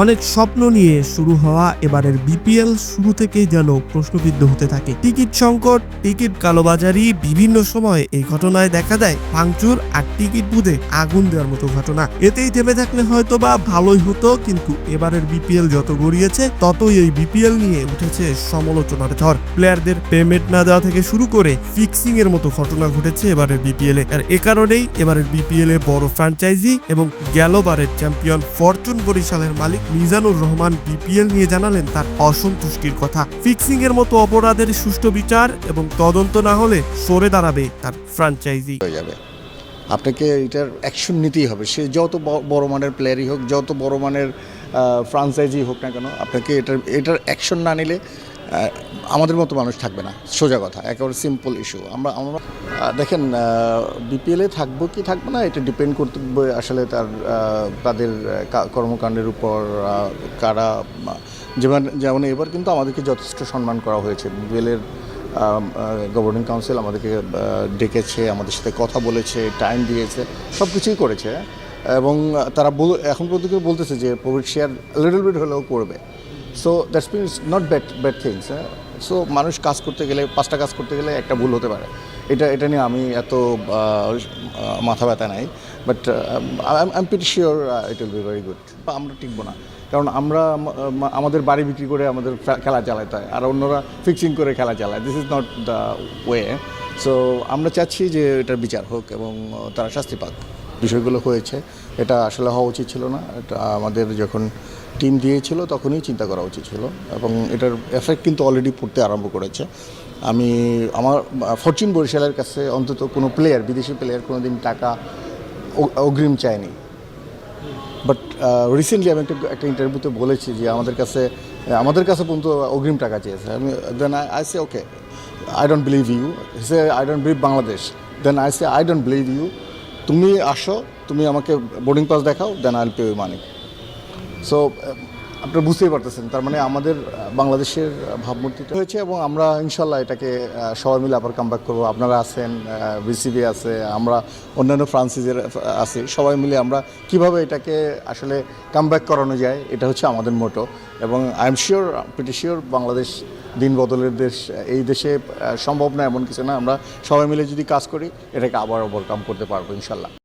অনেক স্বপ্ন নিয়ে শুরু হওয়া এবারের বিপিএল শুরু থেকেই যেন প্রশ্নবিদ্ধ হতে থাকে। টিকিট সংকট, টিকিট কালোবাজারি বিভিন্ন সময় এই ঘটনায় দেখা দেয় ভাঙচুর আর টিকিট বুধে আগুন দেওয়ার মতো ঘটনা। এতেই থেমে থাকলে হয়তো বা ভালোই হতো, কিন্তু এবারের বিপিএল যত গড়িয়েছে, ততই এই বিপিএল নিয়ে উঠেছে সমালোচনার ঝড়। প্লেয়ারদের পেমেন্ট না দেওয়া থেকে শুরু করে ফিক্সিং এর মতো ঘটনা ঘটেছে এবারের বিপিএল এ। আর এ কারণেই এবারের বিপিএল এ বড় ফ্র্যাঞ্চাইজি এবং গেলবারের চ্যাম্পিয়ন ফরচুন বরিশালের মালিক মিজানুর রহমান বিপিএল নিয়ে জানালেন তার অসন্তুষ্টির কথা। ফিক্সিং এর মতো অপরাধের সুষ্ঠু বিচার এবং তদন্ত না হলে সরে দাঁড়াবে তার ফ্র্যাঞ্চাইজি হয়ে যাবে। আপনাকে এটার অ্যাকশন নিতেই হবে। সে যত বড় মানের প্লেয়ারই হোক, যত বড় মানের ফ্রাঞ্চাইজি হোক না কেন, আপনাকে এটার এটার অ্যাকশন না নিলে আমাদের মতো মানুষ থাকবে না। সোজা কথা, একেবারে সিম্পল ইস্যু আমরা আমরা দেখেন বিপিএলে থাকব কি থাকব না, এটা ডিপেন্ড করতে আসলে তার তাদের কর্মকাণ্ডের উপর কারা যেমন যেমন এবার কিন্তু আমাদেরকে যথেষ্ট সম্মান করা হয়েছে। বিপিএলের গভর্নিং কাউন্সিল আমাদেরকে ডেকেছে, আমাদের সাথে কথা বলেছে টাইম দিয়েছে সব কিছুই করেছে। এবং তারা এখন পর্যন্ত বলতেছে যে প্রফিট শেয়ার লিটল বিট হলেও করবে। So that's means not bad bad things হ্যাঁ সো মানুষ কাজ করতে গেলে, পাঁচটা কাজ করতে গেলে একটা ভুল হতে পারে। এটা এটা নিয়ে আমি এত মাথা ব্যথা নাই। But I am pretty sure it will be very good বা আমরা টিকবো না। কারণ আমরা আম- আম- আমাদের বাড়ি বিক্রি করে আমাদের খেলা চালাতে হয়। আর অন্যরা ফিক্সিং করে খেলা চালায়। This is not the way so আমরা চাচ্ছি যে এটার বিচার হোক এবং তারা শাস্তি পাক। বিষয়গুলো হয়েছে, এটা আসলে হওয়া উচিত ছিল না। এটা আমাদের যখন টিম দিয়েছিল তখনই চিন্তা করা উচিত ছিল এবং এটার এফেক্ট কিন্তু অলরেডি পড়তে আরম্ভ করেছে। আমি, আমার ফরচুন বরিশালের কাছে অন্তত কোনো প্লেয়ার বিদেশি প্লেয়ার কোনো দিন টাকা অগ্রিম চায়নি। বাট রিসেন্টলি আমি একটা একটা ইন্টারভিউতে বলেছি যে আমাদের কাছে আমাদের কাছে পর্যন্ত অগ্রিম টাকা চেয়েছে। আমি then I say okay I don't believe you say I don't believe Bangladesh then I say I don't believe you তুমি আসো, তুমি আমাকে বোর্ডিং পাস দেখাও then I pay money so আপনারা বুঝতেই পারতেছেন, তার মানে আমাদের বাংলাদেশের ভাবমূর্তি হয়েছে এবং আমরা ইনশাল্লাহ এটাকে সবাই মিলে আবার কাম ব্যাক করব। আপনারা আছেন বিসিবি আছে, আমরা অন্যান্য ফ্রান্সিজের আছি। সবাই মিলে আমরা কীভাবে এটাকে আসলে কামব্যাক করানো যায়, এটা হচ্ছে আমাদের মোটো এবং I am sure pretty sure Bangladesh দিন বদলের দেশ, এই দেশে সম্ভব না এমন কিছু না। আমরা সবাই মিলে যদি কাজ করি, এটাকে আবার ওভারকাম করতে পারব, ইনশাল্লাহ।